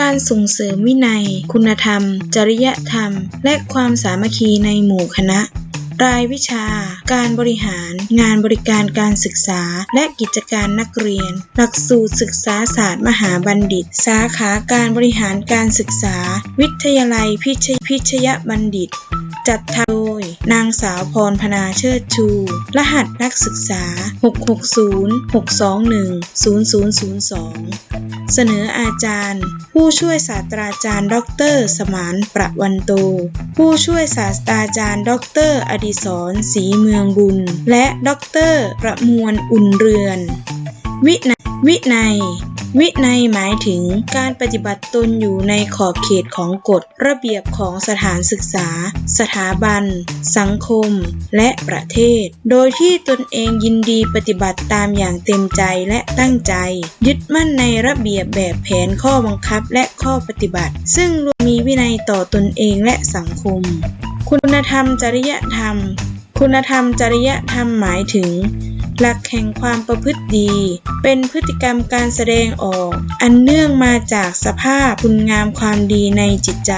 การส่งเสริมวินัย คุณธรรม จริยธรรม และความสามัคคีในหมู่คณะ รายวิชา การบริหาร งานบริการการศึกษา และกิจการนักเรียน หลักสูตรศึกษาศาสตร์มหาบัณฑิต สาขาการบริหารการศึกษา วิทยาลัยพิชยพิชยบัณฑิต จัดทำโดย นางสาวพรพนาเชิดชู รหัสนักศึกษา 660-621-0002 เสนออาจารย์ ผู้ช่วยศาสตราจารย์ ดร สมานประวันโต ผู้ช่วยศาสตราจารย์ ดร อดิศรศรีเมืองบุญ และดร ประมวลอุ่นเรือน วินัย วินัยหมายถึงการปฏิบัติตนอยู่ในขอบเขตของกฎระเบียบของสถานศึกษา สถาบัน สังคม และประเทศ โดยที่ตนเองยินดีปฏิบัติตามอย่างเต็มใจและตั้งใจ ยึดมั่นในระเบียบแบบแผนข้อบังคับและข้อปฏิบัติ ซึ่งล้วนมีวินัยต่อตนเองและสังคม คุณธรรมจริยธรรม คุณธรรมจริยธรรมหมายถึง หลักแห่งความประพฤติดี เป็นพฤติกรรมการแสดงออก อันเนื่องมาจากสภาพคุณงามความดีในจิตใจ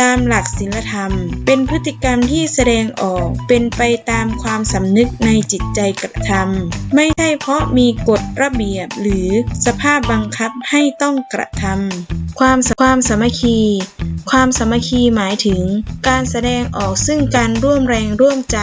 ตามหลักศีลธรรม เป็นพฤติกรรมที่แสดงออกเป็นไปตามความสำนึกในจิตใจกระทำไม่ใช่เพราะมีกฎระเบียบหรือสภาพบังคับให้ต้องกระทำ ความความสามัคคี ความสามัคคีหมายถึง การแสดงออกซึ่งการร่วมแรงร่วมใจ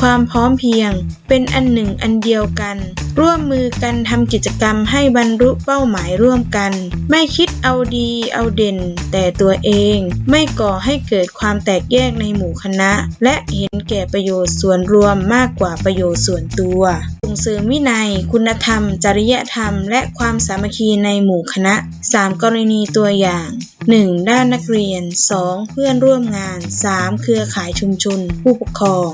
ความพร้อมเพียง เป็นอันหนึ่งอันเดียวกัน ร่วมมือกันทำกิจกรรมให้บรรลุเป้าหมายร่วมกัน ไม่คิดเอาดีเอาเด่น แต่ตัวเอง ไม่ก่อให้เกิดความแตกแยกในหมู่คณะ และเห็นแก่ประโยชน์ส่วนรวมมากกว่าประโยชน์ส่วนตัวส่งเสริมวินัย คุณธรรม จริยธรรม และความสามัคคีในหมู่คณะ 3 กรณีตัวอย่าง 1. ด้านนักเรียน 2. เพื่อนร่วมงาน 3. เครือข่ายชุมชน ผู้ปกครอง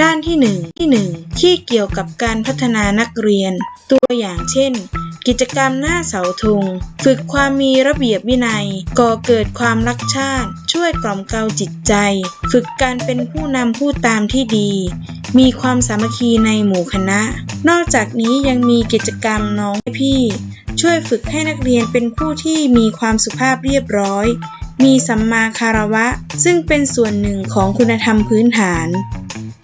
ด้านที่ 1 ที่ 1 ที่เกี่ยวกับการพัฒนานักเรียน ตัวอย่างเช่น กิจกรรมหน้าเสาธง ฝึกความมีระเบียบวินัย ก่อเกิดความรักชาติ ช่วยกล่อมเกลาจิตใจ ฝึกการเป็นผู้นำผู้ตามที่ดี มีความสามัคคีในหมู่คณะ นอกจากนี้ยังมีกิจกรรมน้องพี่ ช่วยฝึกให้นักเรียนเป็นผู้ที่มีความสุภาพเรียบร้อย มีสัมมาคารวะ ซึ่งเป็นส่วนหนึ่งของคุณธรรมพื้นฐาน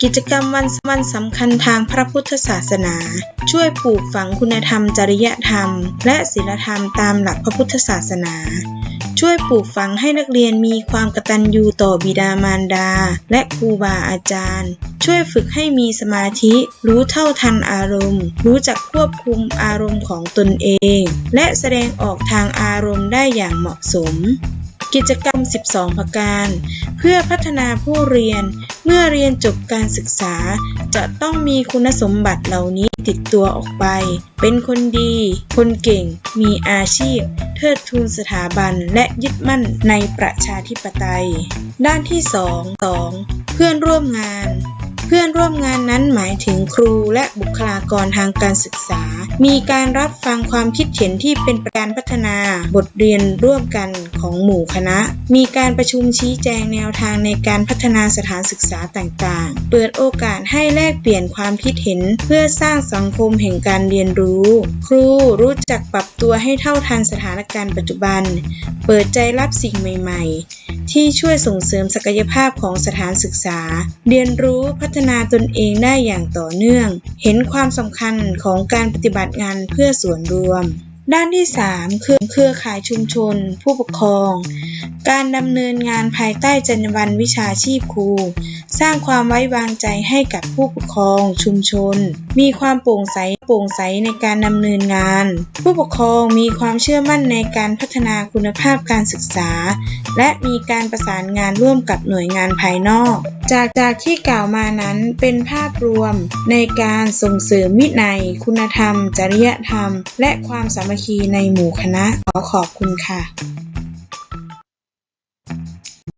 กิจกรรมวันวันสำคัญทางพระพุทธศาสนา ช่วยปลูกฝังคุณธรรมจริยธรรม และศีลธรรมตามหลักพระพุทธศาสนา ช่วยปลูกฝังให้นักเรียนมีความกตัญญูต่อบิดามารดา และครูบาอาจารย์ ช่วยฝึกให้มีสมาธิ รู้เท่าทันอารมณ์ รู้จักควบคุมอารมณ์ของตนเอง และแสดงออกทางอารมณ์ได้อย่างเหมาะสมกิจกรรม 12 ประการ เพื่อพัฒนาผู้เรียน เมื่อเรียนจบการศึกษา จะต้องมีคุณสมบัติเหล่านี้ ติดตัวออกไป เป็นคนดี คนเก่ง มีอาชีพ เทิดทูนสถาบันและยึดมั่นในประชาธิปไตย ด้านที่ 2 2 เพื่อนร่วมงาน พื่อนร่วมงานนั้นหมายถึงครูและบุคลากรทางการศึกษา มีการรับฟังความคิดเห็นที่เป็นการพัฒนาบทเรียนร่วมกันของหมู่คณะ มีการประชุมชี้แจงแนวทางในการพัฒนาสถานศึกษาต่างๆ เปิดโอกาสให้แลกเปลี่ยนความคิดเห็น เพื่อสร้างสังคมแห่งการเรียนรู้ ครูรู้จักปรับตัวให้เท่าทันสถานการณ์ปัจจุบัน เปิดใจรับสิ่งใหม่ ๆ ที่ช่วยส่งเสริมศักยภาพของสถานศึกษา เรียนรู้พัฒนาตนเองได้อย่างต่อเนื่อง เห็นความสำคัญของการปฏิบัติงานเพื่อส่วนรวม ด้านที่ 3 คือเครือข่ายชุมชน ผู้ปกครอง การดำเนินงานภายใต้จรรยาบรรณวิชาชีพครู สร้างความไว้วางใจให้กับผู้ปกครอง ชุมชน มีความโปร่งใสโปร่งใสในการดำเนินงาน ผู้ปกครองมีความเชื่อมั่นในการพัฒนาคุณภาพการศึกษา และมีการประสานงานร่วมกับหน่วยงานภายนอกจากจากที่กล่าวมานั้นเป็นภาพรวมในการส่งเสริมวินัย คุณธรรม จริยธรรม และความสามัคคีในหมู่คณะขอขอบคุณค่ะ